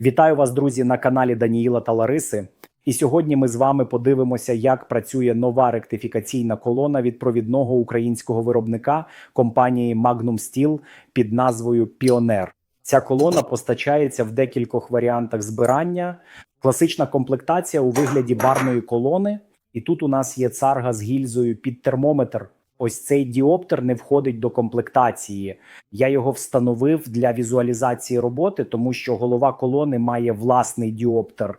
Вітаю вас, друзі, на каналі Даніїла та Лариси. І сьогодні ми з вами подивимося, як працює нова ректифікаційна колона від провідного українського виробника компанії Magnum Steel під назвою Pioneer. Ця колона постачається в декількох варіантах збирання. Класична комплектація у вигляді барної колони. І тут у нас є царга з гільзою під термометр. Ось цей діоптер не входить до комплектації. Я його встановив для візуалізації роботи, тому що голова колони має власний діоптер,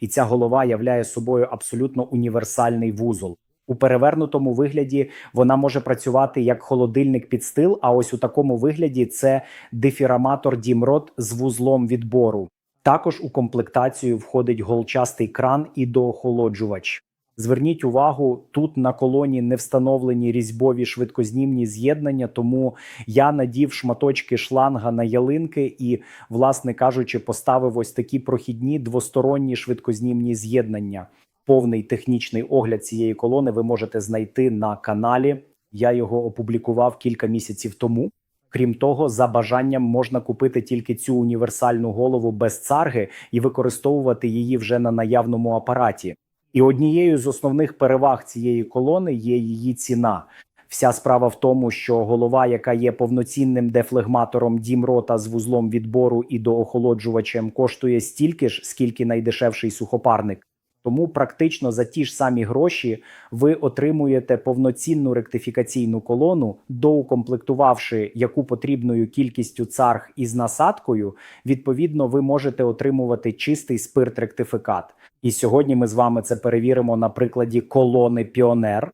і ця голова являє собою абсолютно універсальний вузол. У перевернутому вигляді вона може працювати як холодильник під стил. А ось у такому вигляді це дифіраматор Дімрот з вузлом відбору. Також у комплектацію входить голчастий кран і доохолоджувач. Зверніть увагу, тут на колоні не встановлені різьбові швидкознімні з'єднання, тому я надів шматочки шланга на ялинки і, власне кажучи, поставив ось такі прохідні двосторонні швидкознімні з'єднання. Повний технічний огляд цієї колони ви можете знайти на каналі. Я його опублікував кілька місяців тому. Крім того, за бажанням можна купити тільки цю універсальну голову без царги і використовувати її вже на наявному апараті. І однією з основних переваг цієї колони є її ціна. Вся справа в тому, що голова, яка є повноцінним дефлегматором дімрота з вузлом відбору і доохолоджувачем, коштує стільки ж, скільки найдешевший сухопарник. Тому практично за ті ж самі гроші ви отримуєте повноцінну ректифікаційну колону, доукомплектувавши яку потрібною кількістю царг із насадкою, відповідно, ви можете отримувати чистий спирт-ректифікат. І сьогодні ми з вами це перевіримо на прикладі колони Піонер.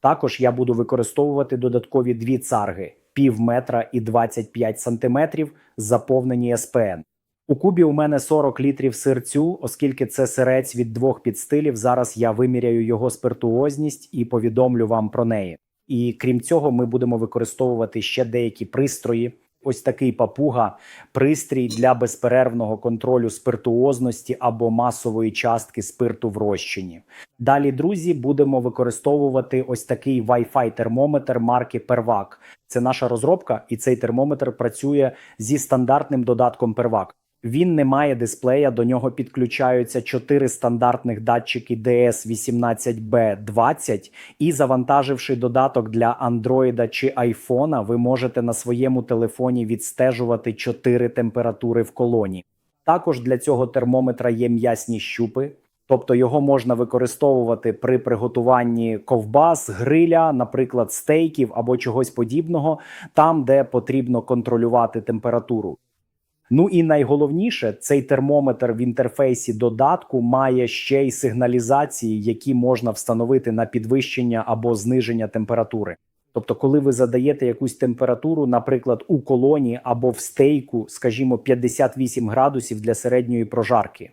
Також я буду використовувати додаткові дві царги пів метра і 25 сантиметрів, заповнені СПН. У кубі у мене 40 літрів сирцю, оскільки це сирець від двох підстилів. Зараз я виміряю його спиртуозність і повідомлю вам про неї. І крім цього, ми будемо використовувати ще деякі пристрої. Ось такий папуга, пристрій для безперервного контролю спиртуозності або масової частки спирту в розчині. Далі, друзі, будемо використовувати ось такий Wi-Fi термометр марки Первак. Це наша розробка, і цей термометр працює зі стандартним додатком Первак. Він не має дисплея, до нього підключаються чотири стандартних датчики DS18B20 і завантаживши додаток для Android чи айфона, ви можете на своєму телефоні відстежувати чотири температури в колоні. Також для цього термометра є м'ясні щупи. Тобто його можна використовувати при приготуванні ковбас, гриля, наприклад, стейків або чогось подібного, там, де потрібно контролювати температуру. Ну і найголовніше, цей термометр в інтерфейсі додатку має ще й сигналізації, які можна встановити на підвищення або зниження температури. Тобто, коли ви задаєте якусь температуру, наприклад, у колоні або в стейку, скажімо, 58 градусів для середньої прожарки.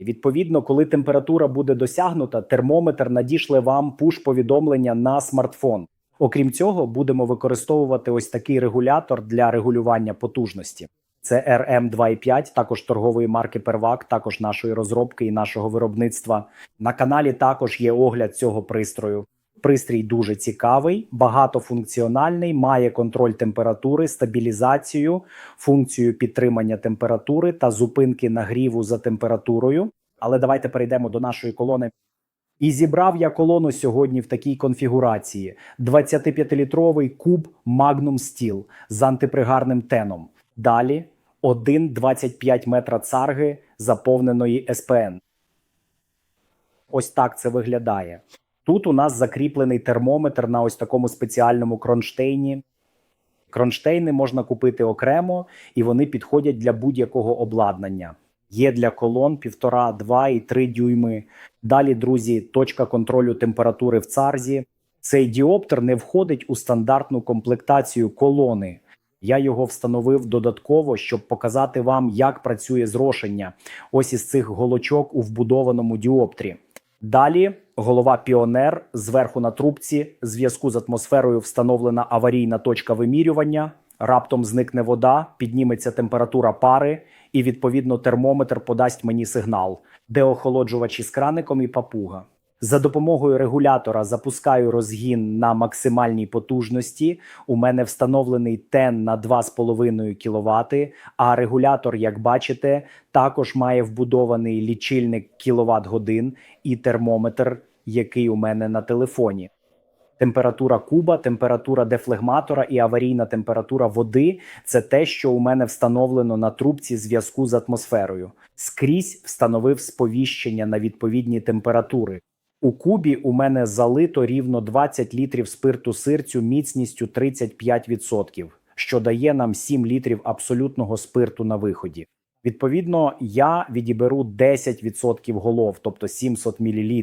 Відповідно, коли температура буде досягнута, термометр надішле вам пуш-повідомлення на смартфон. Окрім цього, будемо використовувати ось такий регулятор для регулювання потужності. Це RM2.5, також торгової марки Первак, також нашої розробки і нашого виробництва. На каналі також є огляд цього пристрою. Пристрій дуже цікавий, багатофункціональний, має контроль температури, стабілізацію, функцію підтримання температури та зупинки нагріву за температурою. Але давайте перейдемо до нашої колони. І зібрав я колону сьогодні в такій конфігурації: 25-літровий куб Magnum Steel з антипригарним теном. Далі 1,25 метра царги заповненої СПН. Ось так це виглядає. Тут у нас закріплений термометр на ось такому спеціальному кронштейні. Кронштейни можна купити окремо, і вони підходять для будь-якого обладнання. Є для колон 1,5, 2 і 3 дюйми. Далі, друзі, точка контролю температури в царзі. Цей діоптер не входить у стандартну комплектацію колони. Я його встановив додатково, щоб показати вам, як працює зрошення. Ось із цих голочок у вбудованому діоптрі. Далі голова Піонер зверху на трубці. Зв'язку з атмосферою встановлена аварійна точка вимірювання. Раптом зникне вода, підніметься температура пари, і відповідно термометр подасть мені сигнал, де охолоджувачі з краником і папуга. За допомогою регулятора запускаю розгін на максимальній потужності. У мене встановлений тен на 2,5 кВт, а регулятор, як бачите, також має вбудований лічильник кіловат годин і термометр, який у мене на телефоні. Температура куба, температура дефлегматора і аварійна температура води це те, що у мене встановлено на трубці зв'язку з атмосферою. Скрізь встановив сповіщення на відповідні температури. У кубі у мене залито рівно 20 літрів спирту сирцю міцністю 35%, що дає нам 7 літрів абсолютного спирту на виході. Відповідно, я відіберу 10% голов, тобто 700 мл,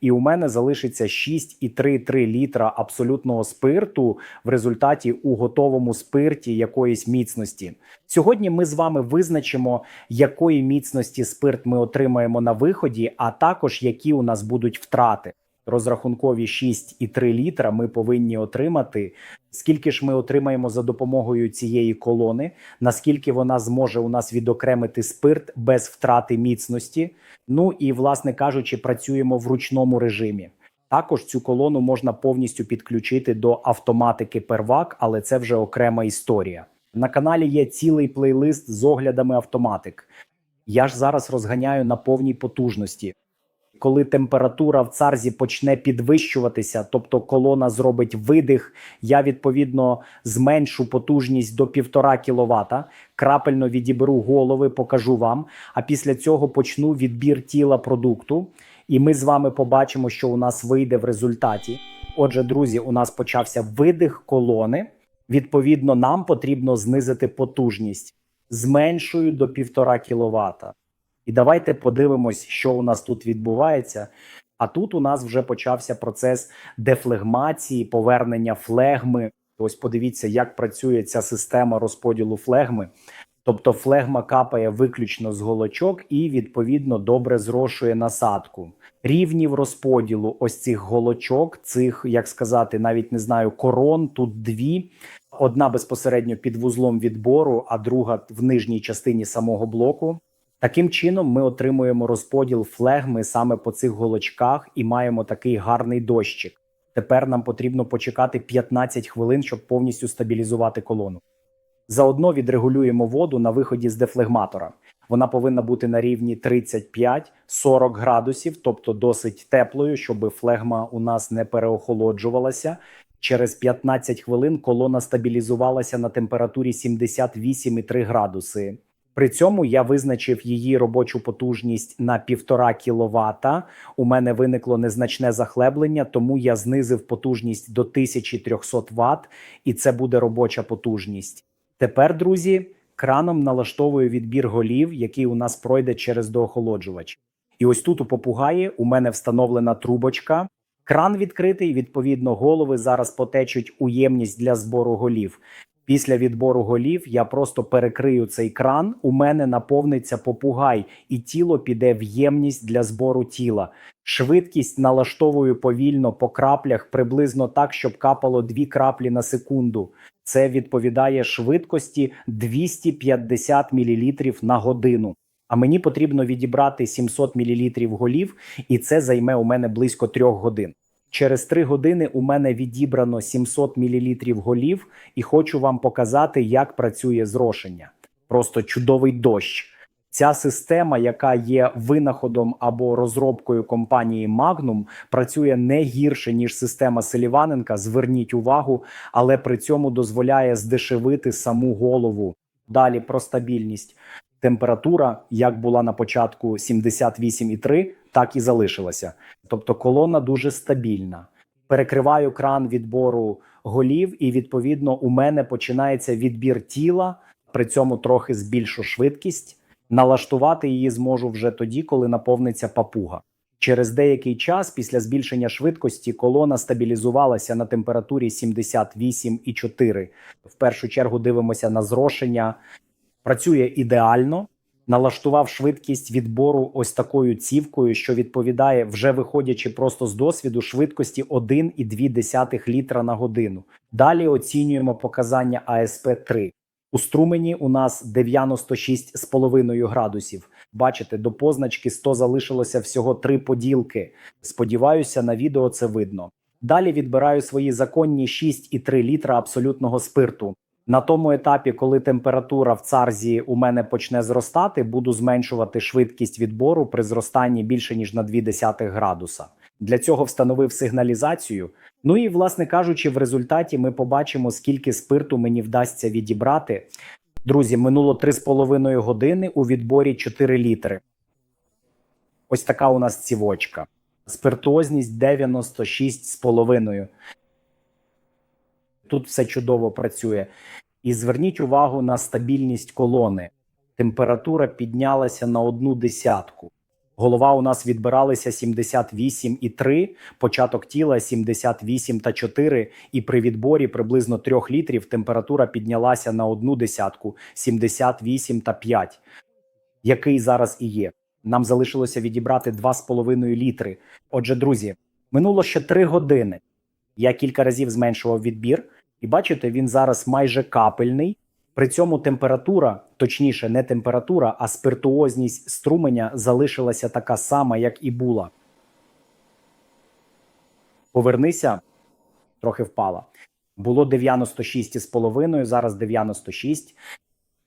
і у мене залишиться 6,3 літра абсолютного спирту в результаті у готовому спирті якоїсь міцності. Сьогодні ми з вами визначимо, якої міцності спирт ми отримаємо на виході, а також які у нас будуть втрати. Розрахункові 6,3 літра ми повинні отримати. Скільки ж ми отримаємо за допомогою цієї колони? Наскільки вона зможе у нас відокремити спирт без втрати міцності? Ну і, власне кажучи, працюємо в ручному режимі. Також цю колону можна повністю підключити до автоматики первак, але це вже окрема історія. На каналі є цілий плейлист з оглядами автоматик. Я ж зараз розганяю на повній потужності. Коли температура в царзі почне підвищуватися, тобто колона зробить видих, я відповідно зменшу потужність до 1,5 кВт, крапельно відіберу голови, покажу вам. А після цього почну відбір тіла продукту, і ми з вами побачимо, що у нас вийде в результаті. Отже, друзі, у нас почався видих колони. Відповідно, нам потрібно знизити потужність. Зменшую до 1,5 кВт. І давайте подивимось, що у нас тут відбувається. А тут у нас вже почався процес дефлегмації, повернення флегми. Ось подивіться, як працює ця система розподілу флегми. Тобто флегма капає виключно з голочок і відповідно добре зрошує насадку. Рівнів розподілу ось цих голочок, цих, як сказати, навіть не знаю, корон. Тут дві. Одна безпосередньо під вузлом відбору, а друга в нижній частині самого блоку. Таким чином, ми отримуємо розподіл флегми саме по цих голочках і маємо такий гарний дощик. Тепер нам потрібно почекати 15 хвилин, щоб повністю стабілізувати колону. Заодно відрегулюємо воду на виході з дефлегматора. Вона повинна бути на рівні 35-40 градусів, тобто досить теплою, щоб флегма у нас не переохолоджувалася. Через 15 хвилин колона стабілізувалася на температурі 78,3 градуси. При цьому я визначив її робочу потужність на 1,5 кВт. У мене виникло незначне захлеблення, тому я знизив потужність до 1300 Вт, і це буде робоча потужність. Тепер, друзі, краном налаштовую відбір голів, який у нас пройде через доохолоджувач. І ось тут у попугаї у мене встановлена трубочка. Кран відкритий, відповідно, голови зараз потечуть у ємність для збору голів. Після відбору голів я просто перекрию цей кран. У мене наповниться попугай, і тіло піде в ємність для збору тіла. Швидкість налаштовую повільно по краплях, приблизно так, щоб капало дві краплі на секунду. Це відповідає швидкості 250 мл на годину. А мені потрібно відібрати 700 мл голів, і це займе у мене близько трьох годин. Через 3 години у мене відібрано 700 мл голів, і хочу вам показати, як працює зрошення. Просто чудовий дощ. Ця система, яка є винаходом або розробкою компанії Magnum, працює не гірше ніж система Селіваненка. Зверніть увагу, але при цьому дозволяє здешевити саму голову. Далі про стабільність. Температура, як була на початку 78,3, так і залишилася. Тобто колона дуже стабільна. Перекриваю кран відбору голів, і відповідно у мене починається відбір тіла. При цьому трохи збільшу швидкість. Налаштувати її зможу вже тоді, коли наповниться папуга. Через деякий час, після збільшення швидкості, колона стабілізувалася на температурі 78,4. В першу чергу дивимося на зрошення. Працює ідеально. Налаштував швидкість відбору ось такою цівкою, що відповідає, вже виходячи просто з досвіду, швидкості 1,2 літра на годину. Далі оцінюємо показання АСП 3 У струмені у нас 96,5 градусів. Бачите, до позначки 100 залишилося всього три поділки. Сподіваюся, на відео це видно. Далі відбираю свої законні 6,3 літра абсолютного спирту. На тому етапі, коли температура в царзі у мене почне зростати, буду зменшувати швидкість відбору при зростанні більше ніж на 0,2 градуса. Для цього встановив сигналізацію. Ну і, власне кажучи, в результаті ми побачимо, скільки спирту мені вдасться відібрати. Друзі, минуло 3,5 години у відборі 4 літри. Ось така у нас цівочка. Спиртуозність 96,5. Тут все чудово працює. І зверніть увагу на стабільність колони. Температура піднялася на одну десятку. Голова у нас відбиралися 78,3, початок тіла 78,4, і при відборі приблизно 3 літрів температура піднялася на одну десятку 78,5, який зараз і є. Нам залишилося відібрати 2,5 літри. Отже, друзі, минуло ще 3 години. Я кілька разів зменшував відбір, і бачите, він зараз майже капельний. При цьому температура, точніше, не температура, а спиртуозність струменя залишилася така сама, як і була. Повернися, трохи впала. Було 96,5, зараз 96.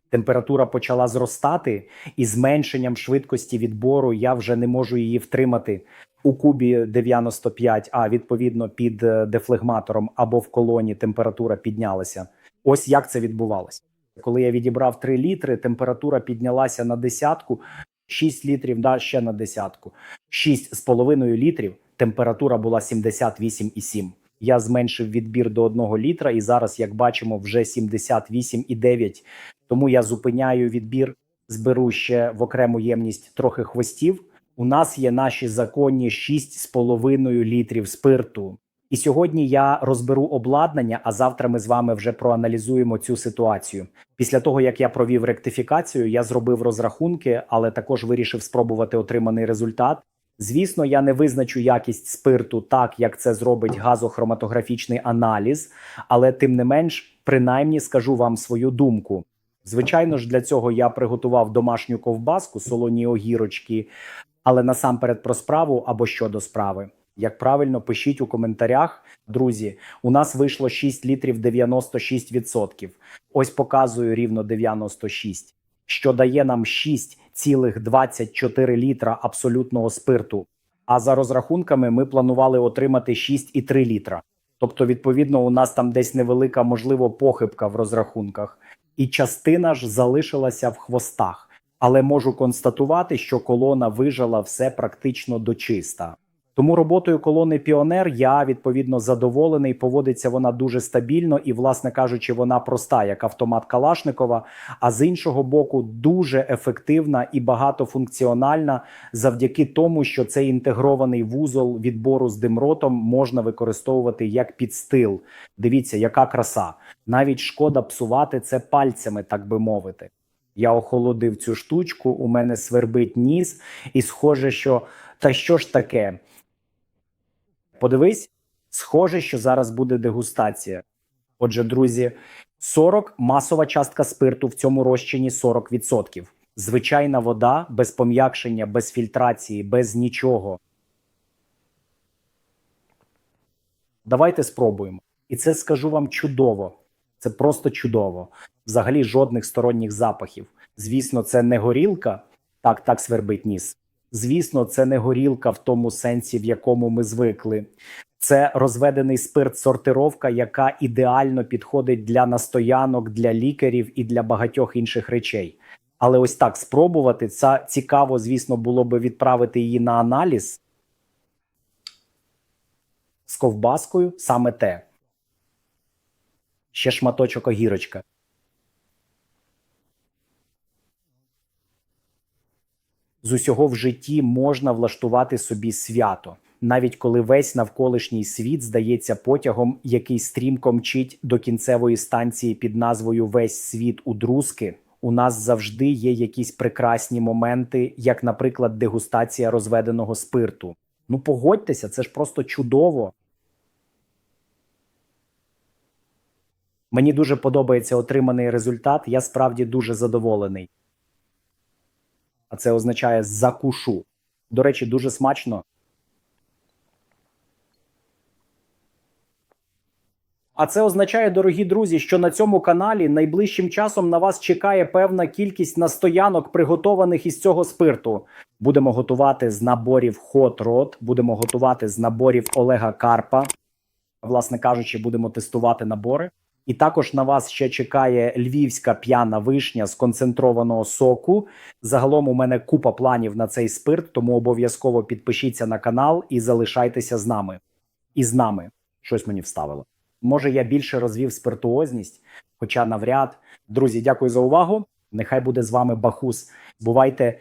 Температура почала зростати, і зменшенням швидкості відбору я вже не можу її втримати у кубі 95, а відповідно під е, дефлегматором або в колоні температура піднялася. Ось як це відбувалося. Коли я відібрав 3 літри, температура піднялася на десятку, 6 літрів, да, ще на десятку. 6,5 літрів температура була 78,7. Я зменшив відбір до 1 літра, і зараз, як бачимо, вже 78,9. Тому я зупиняю відбір, зберу ще в окрему ємність трохи хвостів. У нас є наші законні 6,5 літрів спирту. І сьогодні я розберу обладнання, а завтра ми з вами вже проаналізуємо цю ситуацію. Після того як я провів ректифікацію, я зробив розрахунки, але також вирішив спробувати отриманий результат. Звісно, я не визначу якість спирту так, як це зробить газохроматографічний аналіз, але тим не менш, принаймні скажу вам свою думку. Звичайно ж, для цього я приготував домашню ковбаску, солоні огірочки, але насамперед про справу або щодо справи. Як правильно, пишіть у коментарях, друзі. У нас вийшло 6 літрів 96%. Ось показую рівно 96, що дає нам 6,24 літра абсолютного спирту. А за розрахунками ми планували отримати 6,3 літра. Тобто, відповідно, у нас там десь невелика, можливо, похибка в розрахунках, і частина ж залишилася в хвостах. Але можу констатувати, що колона вижила все практично до чиста. Тому роботою колони Піонер я відповідно задоволений. Поводиться вона дуже стабільно і, власне кажучи, вона проста, як автомат Калашникова. А з іншого боку, дуже ефективна і багатофункціональна завдяки тому, що цей інтегрований вузол відбору з димротом можна використовувати як підстил. Дивіться, яка краса. Навіть шкода псувати це пальцями, так би мовити. Я охолодив цю штучку, у мене свербить ніс, і схоже, що та що ж таке? Подивись, схоже, що зараз буде дегустація. Отже, друзі, 40 масова частка спирту в цьому розчині 40%. Звичайна вода без пом'якшення, без фільтрації, без нічого. Давайте спробуємо. І це скажу вам чудово. Це просто чудово. Взагалі жодних сторонніх запахів. Звісно, це не горілка. Так, так свербить ніс. Звісно, це не горілка в тому сенсі, в якому ми звикли. Це розведений спирт сортировка, яка ідеально підходить для настоянок, для лікарів і для багатьох інших речей. Але ось так спробувати це цікаво, звісно, було би відправити її на аналіз з ковбаскою саме те. Ще шматочок огірочка. З усього в житті можна влаштувати собі свято, навіть коли весь навколишній світ здається потягом, який стрімко мчить до кінцевої станції під назвою Весь світ у друзки. У нас завжди є якісь прекрасні моменти, як, наприклад, дегустація розведеного спирту. Ну погодьтеся, це ж просто чудово. Мені дуже подобається отриманий результат. Я справді дуже задоволений. А це означає закушу. До речі, дуже смачно. А це означає, дорогі друзі, що на цьому каналі найближчим часом на вас чекає певна кількість настоянок, приготованих із цього спирту. Будемо готувати з наборів Hot Rod, будемо готувати з наборів Олега Карпа. Власне кажучи, будемо тестувати набори. І також на вас ще чекає львівська п'яна вишня з концентрованого соку. Загалом у мене купа планів на цей спирт, тому обов'язково підпишіться на канал і залишайтеся з нами. І з нами щось мені вставило. Може, я більше розвів спиртуозність, хоча навряд. Друзі, дякую за увагу. Нехай буде з вами Бахус. Бувайте